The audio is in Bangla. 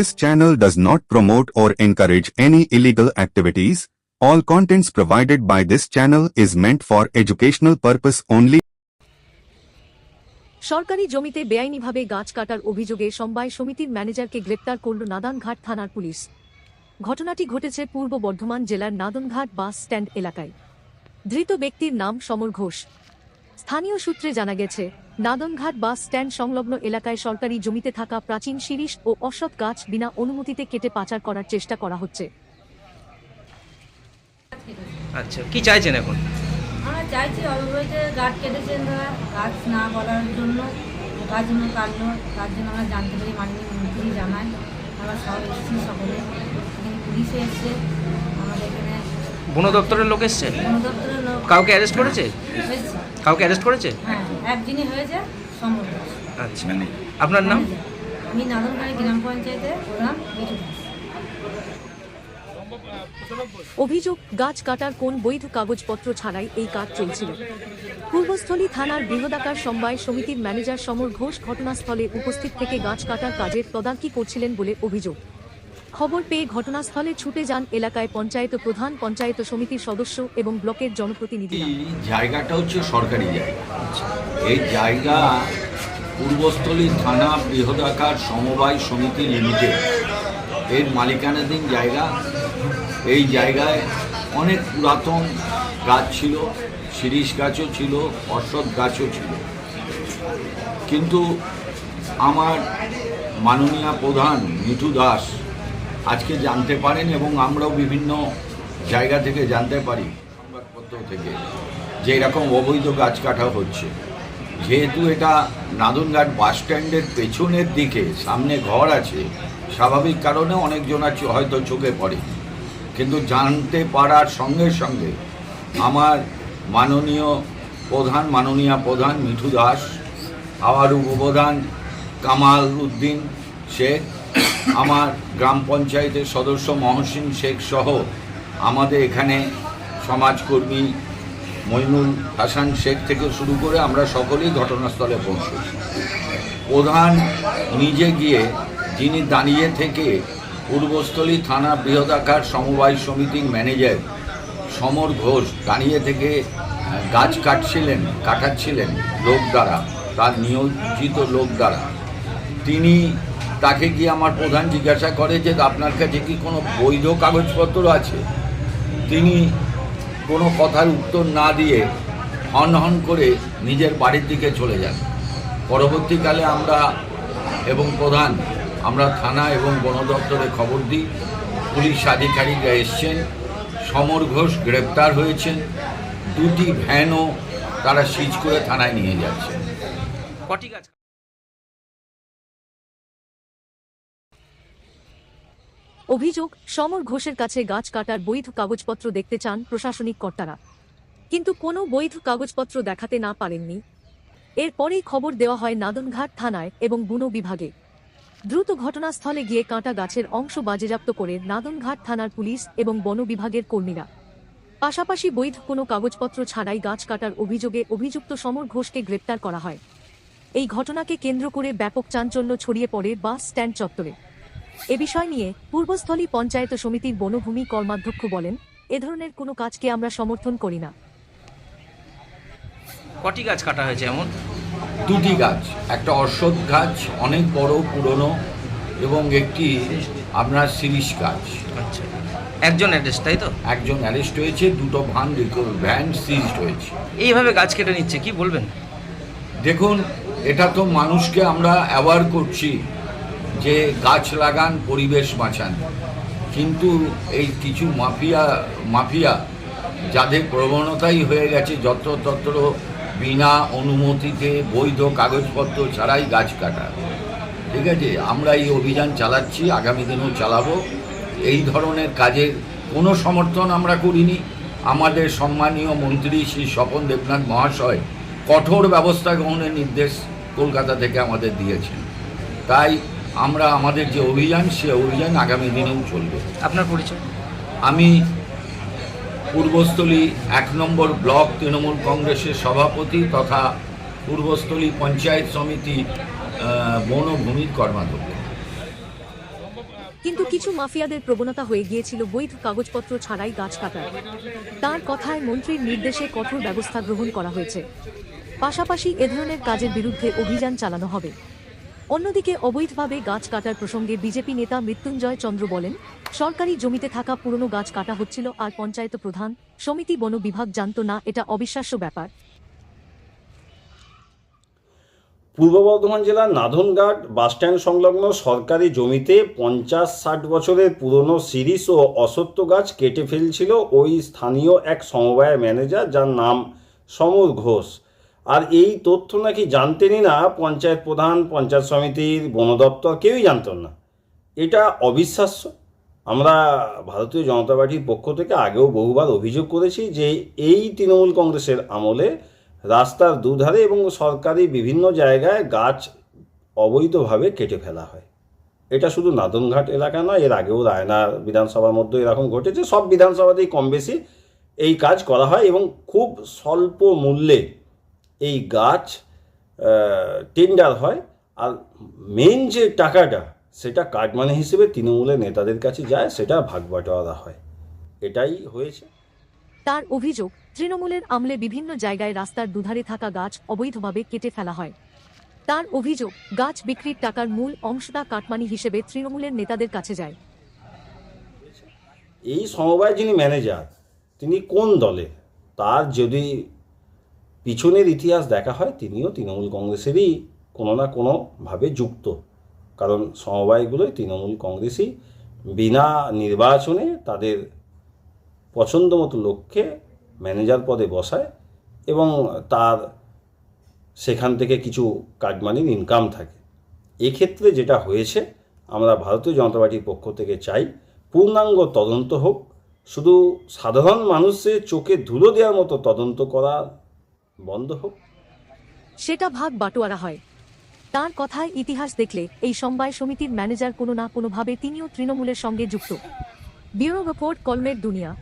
This channel does not promote or encourage any illegal activities. All contents provided by this channel is meant for educational purpose only. সরকারি জমিতে বেআইনিভাবে গাছ কাটার অভিযোগে সমবায় সমিতির ম্যানেজারকে গ্রেপ্তার করল নাদানঘাট থানার পুলিশ ঘটনাটি ঘটেছে পূর্ব বর্ধমান জেলার নাদনঘাট বাস স্ট্যান্ড এলাকায় ধৃত ব্যক্তির নাম সমর ঘোষ স্থানীয় সূত্রে জানা গেছে নাদনঘাট বাস স্ট্যান্ড সংলগ্ন এলাকায় সরকারি জমিতে থাকা প্রাচীন শিরিষ ও অসৎ গাছ বিনা অনুমতিতে কেটে পাচার করার চেষ্টা করা হচ্ছে। আচ্ছা কি চাইছেন এখন? আমরা চাইছি অবৈধ গাছ কেটেছেন তারা গাছ না বলার জন্য গাছ গাছগুলো কাটলো তার জন্য আমরা জানতে পারি মাননীয় মন্ত্রী জানাই আমরা সব এসেছি সকলে। পুলিশে এসছে। আমাদের এখানে বন দপ্তরের লোক এসছে? বন দপ্তরের লোক কাউকে অ্যারেস্ট করেছে? হয়েছে। কাউকে অ্যারেস্ট করেছে? হ্যাঁ একদিনই হয়েছে সমর আচ্ছা। আপনার নাম? আমি নাদনগাড়ি গ্রাম পঞ্চায়েতের প্রধান মিঠু অভিযোগ গাছ কাটার কোন বৈধ কাগজপত্র ছাড়াই এই কাজ চলছিল। পূর্বস্থলী থানার বৃহদাকার সমবায় সমিতির ম্যানেজার সমর ঘোষ ঘটনাস্থলে উপস্থিত থেকে গাছ কাটার কাজের তদারকি করছিলেন বলে অভিযোগ। খবর পেয়ে ঘটনাস্থলে ছুটে যান এলাকায় পঞ্চায়েত প্রধান পঞ্চায়েত সমিতির সদস্য এবং ব্লকের জনপ্রতিনিধিরা এই জায়গাটা হচ্ছে সরকারি জায়গা। এই জায়গা পূর্বস্থলী থানা বৃহদাকার সমবায় সমিতি লিমিটেড। এর মালিকানাধীন জায়গা। এই জায়গায় অনেক পুরাতন গাছ ছিল শিরিষ গাছও ছিল অশ্বত্থ গাছও ছিল। কিন্তু আমার মাননীয় প্রধান মিঠু দাস আজকে জানতে পারেন এবং আমরাও বিভিন্ন জায়গা থেকে জানতে পারি সংবাদপত্র থেকে যে এরকম অবৈধ গাছ কাটা হচ্ছে। যেহেতু এটা নাদনঘাট বাস স্ট্যান্ডের পেছনের দিকে সামনে ঘর আছে, স্বাভাবিক কারণে অনেকজন আছে, হয়তো চোখে পড়ে। কিন্তু জানতে পারার সঙ্গে সঙ্গে আমার মাননীয় প্রধান মাননীয় প্রধান মিঠু দাস আমার উপপ্রধান কামাল উদ্দিন শেখ আমার গ্রাম পঞ্চায়েতের সদস্য মহসিন শেখ সহ আমাদের এখানে সমাজকর্মী মইনুল হাসান শেখ থেকে শুরু করে আমরা সকলেই ঘটনাস্থলে পৌঁছেছি। প্রধান নিজে গিয়ে যিনি দাঁড়িয়ে থেকে পূর্বস্থলী থানা বৃহদাকার সমবায় সমিতির ম্যানেজার সমর ঘোষ দাঁড়িয়ে থেকে গাছ কাটছিলেন, কাটাচ্ছিলেন লোক দ্বারা, তার নিয়োজিত লোক দ্বারা। তিনি তাকে গিয়ে আমার প্রধান জিজ্ঞাসা করে যে আপনার কাছে কি কোনো বৈধ কাগজপত্র আছে? তিনি কোনো কথার উত্তর না দিয়ে হন হন করে নিজের বাড়ির দিকে চলে যান। পরবর্তীকালে আমরা এবং প্রধান, আমরা থানা এবং বন দপ্তরে খবর দিই। পুলিশ আধিকারিকরা এসছেন। সমর ঘোষ গ্রেপ্তার হয়েছেন। দুটি ভ্যানও তারা সিজ করে থানায় নিয়ে যাচ্ছেন কটি গাছ অভিযোগ, সমর ঘোষের কাছে গাছ কাটার বৈধ কাগজপত্র দেখতে চান প্রশাসনিক কর্তারা। কিন্তু কোনো বৈধ কাগজপত্র দেখাতে না পারেননি। এরপরেই খবর দেওয়া হয় নাদনঘাট থানায় এবং বুনো বিভাগে। দ্রুত ঘটনাস্থলে গিয়ে কাঁটা গাছের অংশ বাজেয়াপ্ত করে নাদনঘাট থানার পুলিশ এবং বন বিভাগের কর্মীরা। পাশাপাশি বৈধ কোনো কাগজপত্র ছাড়াই গাছ কাটার অভিযোগে অভিযুক্ত সমর ঘোষকে গ্রেপ্তার করা হয়। এই ঘটনাকে কেন্দ্র করে ব্যাপক চাঞ্চল্য ছড়িয়ে পড়ে বাস স্ট্যান্ড চত্বরে। এ বিষয় নিয়ে পূর্বস্থলী পঞ্চায়েত সমিতির বনভূমি কর্মাধ্যক্ষ বলেন এ ধরনের কোনো কাজকে আমরা সমর্থন করি না। কটি গাছ কাটা হয়েছে এমন? দুটি গাছ একটা অশ্বত্থ গাছ অনেক বড় পুরনো এবং একটি আপনার শিরিষ গাছ। আচ্ছা। একজন অ্যাড্রেস তাই তো? একজন অ্যারেস্ট হয়েছে দুটো ভান ভ্যান সিজড হয়েছে। এইভাবে গাছ কেটে নিচ্ছে কি বলবেন? দেখুন এটা তো মানুষকে আমরা অ্যাওয়ার করছি। যে গাছ লাগান, পরিবেশ বাঁচান। কিন্তু এই কিছু মাফিয়া মাফিয়া যাদের প্রবণতাই হয়ে গেছে যত্রতত্র বিনা অনুমতিতে বৈধ কাগজপত্র ছাড়াই গাছ কাটা। ঠিক আছে? আমরা এই অভিযান চালাচ্ছি, আগামী দিনেও চালাবো। এই ধরনের কাজের কোনো সমর্থন আমরা করিনি। আমাদের সম্মানীয় মন্ত্রী শ্রী স্বপন দেবনাথ মহাশয় কঠোর ব্যবস্থা গ্রহণের নির্দেশ কলকাতা থেকে আমাদের দিয়েছেন। তাই আমরা আমাদের যে অভিযান সে অভিযান আগামী দিনেও চলবে। আপনার পরিচয়? আমি পূর্বস্থলী এক নম্বর ব্লক তৃণমূল কংগ্রেসের সভাপতি তথা পূর্বস্থলী পঞ্চায়েত সমিতি বনভূমির কর্মাধ্যক্ষ। কিন্তু কিছু মাফিয়াদের প্রবণতা হয়ে গিয়েছিল বৈধ কাগজপত্র ছাড়াই গাছ কাটার। তার কথায় মন্ত্রীর নির্দেশে কঠোর ব্যবস্থা গ্রহণ করা হয়েছে। পাশাপাশি এ ধরনের কাজের বিরুদ্ধে অভিযান চালানো হবে। অন্যদিকে অবৈধভাবে গাছ কাটার প্রসঙ্গে বিজেপি নেতা মৃত্যুঞ্জয় চন্দ্র বলেন, সরকারি জমিতে থাকা পুরনো গাছ কাটা হচ্ছিল আর পঞ্চায়েত প্রধান সমিতি বন বিভাগ জানত না, এটা অবিশ্বাস্য ব্যাপার। পূর্ব বর্ধমান জেলার নাধনঘাট বাসস্ট্যান্ড সংলগ্ন সরকারি জমিতে পঞ্চাশ ষাট বছরের পুরনো সিরিজ ও অসত্য গাছ কেটে ফেলছিল ওই স্থানীয় এক সমবায় ম্যানেজার যার নাম সমর ঘোষ। আর এই তথ্য নাকি জানতেনই না পঞ্চায়েত প্রধান, পঞ্চায়েত সমিতির বন দপ্তর কেউই জানতেন না। এটা অবিশ্বাস্য। আমরা ভারতীয় জনতা পার্টির পক্ষ থেকে আগেও বহুবার অভিযোগ করেছি যে এই তৃণমূল কংগ্রেসের আমলে রাস্তার দুধারে এবং সরকারি বিভিন্ন জায়গায় গাছ অবৈধভাবে কেটে ফেলা হয়। এটা শুধু নাদনঘাট এলাকা নয়, এর আগেও রায়না বিধানসভার মধ্যে এরকম ঘটেছে। সব বিধানসভাতেই কম বেশি এই কাজ করা হয় এবং খুব স্বল্প মূল্যে এই গাছ টেন্ডার হয়। আর মেন যে টাকাটা সেটা কাটমানি হিসেবে তৃণমূলের নেতাদের কাছে যায় সেটা ভাগ বাটোয়ারা হয়। এটাই হয়েছে। তার অভিযোগ তৃণমূলের আমলে বিভিন্ন জায়গায় রাস্তার দুধারে থাকা গাছ অবৈধভাবে কেটে ফেলা হয়। তার অভিযোগ গাছ বিক্রির টাকার মূল অংশটা কাটমানি হিসেবে তৃণমূলের নেতাদের কাছে যায়। এই সমবায় যিনি ম্যানেজার তিনি কোন দলে? তার যদি পিছনের ইতিহাস দেখা হয় তিনিও তৃণমূল কংগ্রেসেরই কোনো না কোনোভাবে যুক্ত। কারণ সমবায়গুলোই তৃণমূল কংগ্রেসই বিনা নির্বাচনে তাদের পছন্দ মতো ম্যানেজার পদে বসায় এবং তার সেখান থেকে কিছু কাটমানির ইনকাম থাকে। এক্ষেত্রে যেটা হয়েছে, আমরা ভারতীয় জনতা পার্টির পক্ষ থেকে চাই পূর্ণাঙ্গ তদন্ত হোক। শুধু সাধারণ মানুষের চোখে ধুলো দেওয়ার মতো তদন্ত করা বন্ধ হোক। সেটা ভাগ বাটোয়ারা হয়। তার কথায় ইতিহাস দেখলে এই সমবায় সমিতির ম্যানেজার কোনো না কোনোভাবে তিনিও তৃণমূলের সঙ্গে যুক্ত। ব্যুরো রিপোর্ট কলমের দুনিয়া।